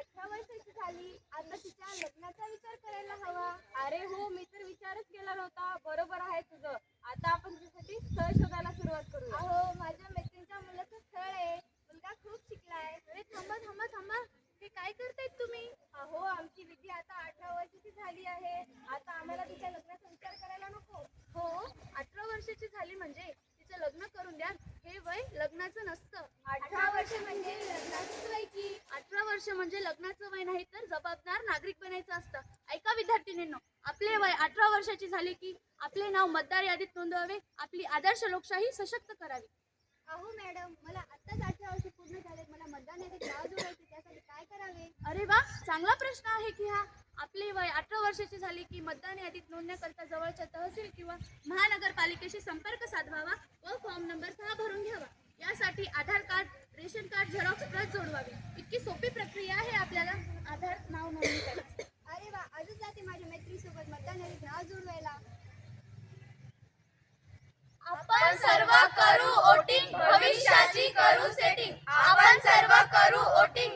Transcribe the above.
अठरा वर्षाची झाली. आता तिच्या लग्नाचा विचार करायला हवा. अरे हो मी तर विचारच केला नव्हता. बरोबर आहे तुझं. आता आपण तिच्यासाठी स्थळ शोधायला सुरुवात करू अहो माझ्या मैत्रिणीच्या मुलाचं स्थळ आहे. मुलगा खूप शिकलाय. अरे थांबा थांबा थांबा. हे काय करतायत तुम्ही? अहो आमची विधी आता अठरा वर्षाची झाली आहे. आता आम्हाला तिच्या लग्नाचा विचार करायला नको. हो? अठरा वर्षाची झाली म्हणजे वर्ष म्हणजे लग्नाचं वय नाही तर जबाबदार नागरिक बनायचं असतं. ऐका विद्यार्थिनींनो आपले वय अठरा वर्षाची झाले की आपले नाव मतदार यादीत नोंदवावे आपली आदर्श लोकशाही सशक्त करावी. अहो मॅडम मला आत्ताच अठरा वर्ष पूर्ण झालेत मला मतदान यादीत नाव जोडायचे त्यासाठी काय करावे? अरे वा चांगला प्रश्न आहे की हा. आपले वय अठरा वर्षाचे झाले की मतदान यादीत नोंदण्याकरता जवळच्या तहसील किंवा महानगरपालिकेशी संपर्क साधवावा व फॉर्म नंबर सहा भरून घ्यावा. यासाठी Aadhaar card ration card xerox प्रत जोडवावी. इतकी सोपी प्रक्रिया आहे आपल्याला. आधार नाव नोंदणी करायची. अरे वा अजून जाते माझ्या मैत्रीसोबत मतदान यादीत नाव जुळवायला. आपण सर्व करू ओटिंग भविष्याची करू सेटिंग आपण सर्व करू ओटिंग